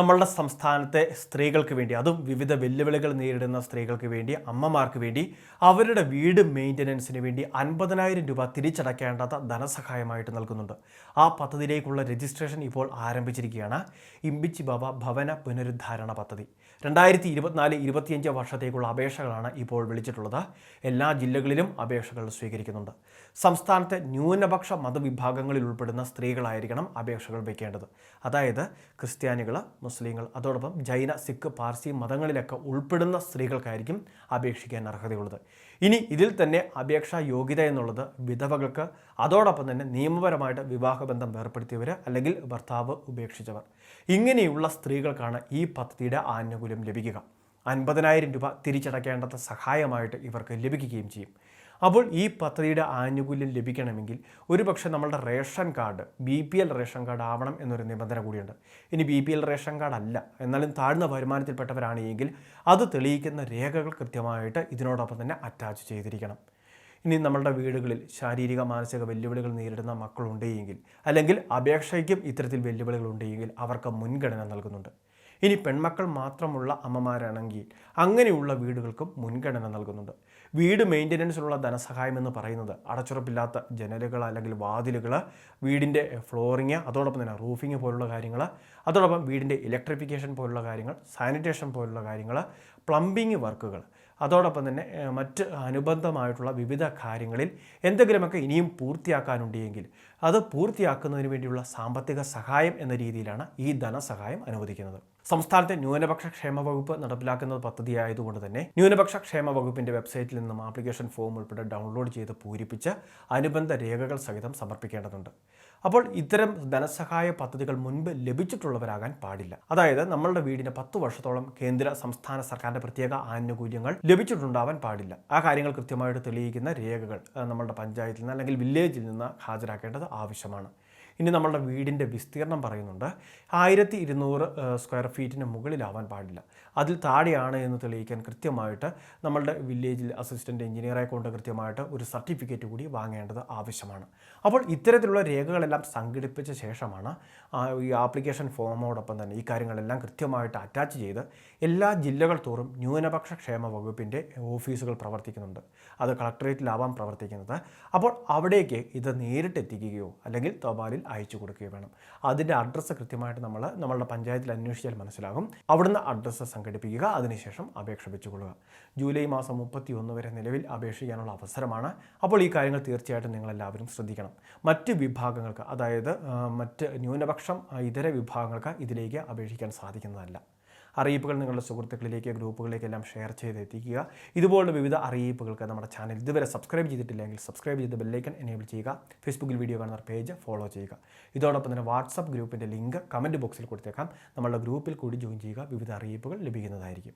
നമ്മളുടെ സംസ്ഥാനത്തെ സ്ത്രീകൾക്ക് വേണ്ടി അതും വിവിധ വെല്ലുവിളികൾ നേരിടുന്ന സ്ത്രീകൾക്ക് വേണ്ടി അമ്മമാർക്ക് വേണ്ടി അവരുടെ വീട് മെയിന്റനൻസിന് വേണ്ടി അൻപതിനായിരം രൂപ തിരിച്ചടയ്ക്കേണ്ടാത്ത ധനസഹായമായിട്ട് നൽകുന്നുണ്ട്. ആ പദ്ധതിയിലേക്കുള്ള രജിസ്ട്രേഷൻ ഇപ്പോൾ ആരംഭിച്ചിരിക്കുകയാണ്. ഇമ്പിച്ചി ബാബ ഭവന പുനരുദ്ധാരണ പദ്ധതി. രണ്ടായിരത്തി ഇരുപത്തിനാല് ഇരുപത്തിയഞ്ച് വർഷത്തേക്കുള്ള അപേക്ഷകളാണ് ഇപ്പോൾ വിളിച്ചിട്ടുള്ളത്. എല്ലാ ജില്ലകളിലും അപേക്ഷകൾ സ്വീകരിക്കുന്നുണ്ട്. സംസ്ഥാനത്തെ ന്യൂനപക്ഷ മതവിഭാഗങ്ങളിൽ ഉൾപ്പെടുന്ന സ്ത്രീകളായിരിക്കണം അപേക്ഷകൾ വയ്ക്കേണ്ടത് അതായത് ക്രിസ്ത്യാനികൾ മുസ്ലിങ്ങൾ. അതോടൊപ്പം ജൈന സിഖ് പാർസി മതങ്ങളിലൊക്കെ ഉൾപ്പെടുന്ന സ്ത്രീകൾക്കായിരിക്കും അപേക്ഷിക്കാൻ അർഹതയുള്ളത്. ഇനി ഇതിൽ തന്നെ അപേക്ഷാ യോഗ്യത എന്നുള്ളത് വിധവകൾക്ക് അതോടൊപ്പം തന്നെ നിയമപരമായിട്ട് വിവാഹബന്ധം വേർപ്പെടുത്തിയവർ അല്ലെങ്കിൽ ഭർത്താവ് ഉപേക്ഷിച്ചവർ. ഇങ്ങനെയുള്ള സ്ത്രീകൾക്കാണ് ഈ പദ്ധതിയുടെ ആനുകൂല്യം ലഭിക്കുക. അൻപതിനായിരം രൂപ തിരിച്ചടയ്ക്കേണ്ടത് സഹായമായിട്ട് ഇവർക്ക് ലഭിക്കുകയും ചെയ്യും. അപ്പോൾ ഈ പദ്ധതിയുടെ ആനുകൂല്യം ലഭിക്കണമെങ്കിൽ ഒരുപക്ഷെ നമ്മളുടെ ration card B P L ration card ആവണം എന്നൊരു നിബന്ധന കൂടിയുണ്ട്. ഇനി B P L ration card അല്ല എന്നാലും താഴ്ന്ന വരുമാനത്തിൽപ്പെട്ടവരാണെങ്കിൽ അത് തെളിയിക്കുന്ന രേഖകൾ കൃത്യമായിട്ട് ഇതിനോടൊപ്പം തന്നെ അറ്റാച്ച് ചെയ്തിരിക്കണം. ഇനി നമ്മളുടെ വീടുകളിൽ ശാരീരിക മാനസിക വെല്ലുവിളികൾ നേരിടുന്ന മക്കളുണ്ടെങ്കിൽ അല്ലെങ്കിൽ അപേക്ഷയ്ക്കും ഇത്തരത്തിൽ വെല്ലുവിളികൾ ഉണ്ടെങ്കിൽ അവർക്ക് മുൻഗണന നൽകുന്നുണ്ട്. ഇനി പെൺമക്കൾ മാത്രമുള്ള അമ്മമാരാണെങ്കിൽ അങ്ങനെയുള്ള വീടുകൾക്കും മുൻഗണന നൽകുന്നുണ്ട്. വീട് മെയിന്റനൻസിനുള്ള ധനസഹായം എന്ന് പറയുന്നത് അടച്ചുറപ്പില്ലാത്ത ജനലുകൾ അല്ലെങ്കിൽ വാതിലുകൾ വീടിന്റെ ഫ്ലോറിങ് അതോടൊപ്പം തന്നെ റൂഫിങ് പോലുള്ള കാര്യങ്ങൾ അതോടൊപ്പം വീടിന്റെ ഇലക്ട്രിഫിക്കേഷൻ പോലുള്ള കാര്യങ്ങൾ സാനിറ്റേഷൻ പോലുള്ള കാര്യങ്ങൾ പ്ലംബിങ് വർക്കുകൾ അതോടൊപ്പം തന്നെ മറ്റ് അനുബന്ധമായിട്ടുള്ള വിവിധ കാര്യങ്ങളിൽ എന്തെങ്കിലുമൊക്കെ ഇനിയും പൂർത്തിയാക്കാനുണ്ടെങ്കിൽ അത് പൂർത്തിയാക്കുന്നതിന് വേണ്ടിയുള്ള സാമ്പത്തിക സഹായം എന്ന രീതിയിലാണ് ഈ ധനസഹായം അനുവദിക്കുന്നത്. സംസ്ഥാനത്തെ ന്യൂനപക്ഷ ക്ഷേമ വകുപ്പ് നടപ്പിലാക്കുന്ന പദ്ധതിയായതുകൊണ്ട് തന്നെ ന്യൂനപക്ഷ ക്ഷേമ വകുപ്പിന്റെ വെബ്സൈറ്റിൽ നിന്നും ആപ്ലിക്കേഷൻ ഫോം ഉൾപ്പെടെ ഡൗൺലോഡ് ചെയ്ത് പൂരിപ്പിച്ച് അനുബന്ധ രേഖകൾ സഹിതം സമർപ്പിക്കേണ്ടതുണ്ട്. അപ്പോൾ ഇത്തരം ധനസഹായ പദ്ധതികൾ മുൻപ് ലഭിച്ചിട്ടുള്ളവരാകാൻ പാടില്ല. അതായത് നമ്മളുടെ വീടിന് പത്ത് വർഷത്തോളം കേന്ദ്ര സംസ്ഥാന സർക്കാരിന്റെ പ്രത്യേക ആനുകൂല്യങ്ങൾ ലഭിച്ചിട്ടുണ്ടാവാൻ പാടില്ല. ആ കാര്യങ്ങൾ കൃത്യമായിട്ട് തെളിയിക്കുന്ന രേഖകൾ നമ്മളുടെ പഞ്ചായത്തിൽ നിന്ന് അല്ലെങ്കിൽ വില്ലേജിൽ നിന്ന് ഹാജരാക്കേണ്ടത് ആവശ്യമാണ്. ഇനി നമ്മളുടെ വീടിന്റെ വിസ്തീർണം പറയുന്നുണ്ട്. ആയിരത്തി ഇരുന്നൂറ് സ്ക്വയർ ഫീറ്റിന് മുകളിലാവാൻ പാടില്ല. അതിൽ താഴെയാണ് എന്ന് തെളിയിക്കാൻ കൃത്യമായിട്ട് നമ്മളുടെ വില്ലേജിൽ അസിസ്റ്റന്റ് എഞ്ചിനീയറെ കൊണ്ട് കൃത്യമായിട്ട് ഒരു സർട്ടിഫിക്കറ്റ് കൂടി വാങ്ങേണ്ടത് ആവശ്യമാണ്. അപ്പോൾ ഇത്തരത്തിലുള്ള രേഖകളെല്ലാം സംഘടിപ്പിച്ച ശേഷമാണ് ഈ ആപ്ലിക്കേഷൻ ഫോമോടൊപ്പം തന്നെ ഈ കാര്യങ്ങളെല്ലാം കൃത്യമായിട്ട് അറ്റാച്ച് ചെയ്ത് എല്ലാ ജില്ലകൾ തോറും ന്യൂനപക്ഷ ക്ഷേമ വകുപ്പിന്റെ ഓഫീസുകൾ പ്രവർത്തിക്കുന്നുണ്ട്. അത് കളക്ടറേറ്റിലാവാം പ്രവർത്തിക്കുന്നത്. അപ്പോൾ അവിടേക്ക് ഇത് നേരിട്ട് എത്തിക്കുകയോ അല്ലെങ്കിൽ തപാലിൽ അയച്ചു കൊടുക്കുകയും വേണം. അതിന്റെ അഡ്രസ്സ് കൃത്യമായിട്ട് നമ്മൾ നമ്മളുടെ പഞ്ചായത്തിൽ അന്വേഷിച്ചാൽ മനസ്സിലാകും. അവിടുന്ന് അഡ്രസ്സ് സംഘടിപ്പിക്കുക അതിനുശേഷം അപേക്ഷ വെച്ചുകൊള്ളുക. ജൂലൈ മാസം മുപ്പത്തി ഒന്ന് വരെ നിലവിൽ അപേക്ഷിക്കാനുള്ള അവസരമാണ്. അപ്പോൾ ഈ കാര്യങ്ങൾ തീർച്ചയായിട്ടും നിങ്ങളെല്ലാവരും ശ്രദ്ധിക്കണം. മറ്റ് വിഭാഗങ്ങൾക്ക് അതായത് മറ്റ് ന്യൂനപക്ഷം ഇതര വിഭാഗങ്ങൾക്ക് ഇതിലേക്ക് അപേക്ഷിക്കാൻ സാധിക്കുന്നതല്ല. അറിയിപ്പുകൾ നിങ്ങളുടെ സുഹൃത്തുക്കളിലേക്ക് ഗ്രൂപ്പുകളിലേക്കെല്ലാം ഷെയർ ചെയ്ത് എത്തിക്കുക ഇതുപോലുള്ള വിവിധ അറിയിപ്പുകൾക്ക് നമ്മുടെ ചാനൽ ഇതുവരെ സബ്സ്ക്രൈബ് ചെയ്തിട്ടില്ലെങ്കിൽ സബ്സ്ക്രൈബ് ചെയ്ത് ബെല്ലൈക്കൺ എനേബിൾ ചെയ്യുക. ഫേസ്ബുക്കിൽ വീഡിയോ കാണുന്ന പേജ് ഫോളോ ചെയ്യുക. ഇതോടൊപ്പം തന്നെ വാട്സപ്പ് ഗ്രൂപ്പിന്റെ ലിങ്ക് കമന്റ് ബോക്സിൽ കൊടുത്തേക്കാം. നമ്മളുടെ ഗ്രൂപ്പിൽ കൂടി ജോയിൻ ചെയ്യുക. വിവിധ അറിയിപ്പുകൾ ലഭിക്കുന്നതായിരിക്കും.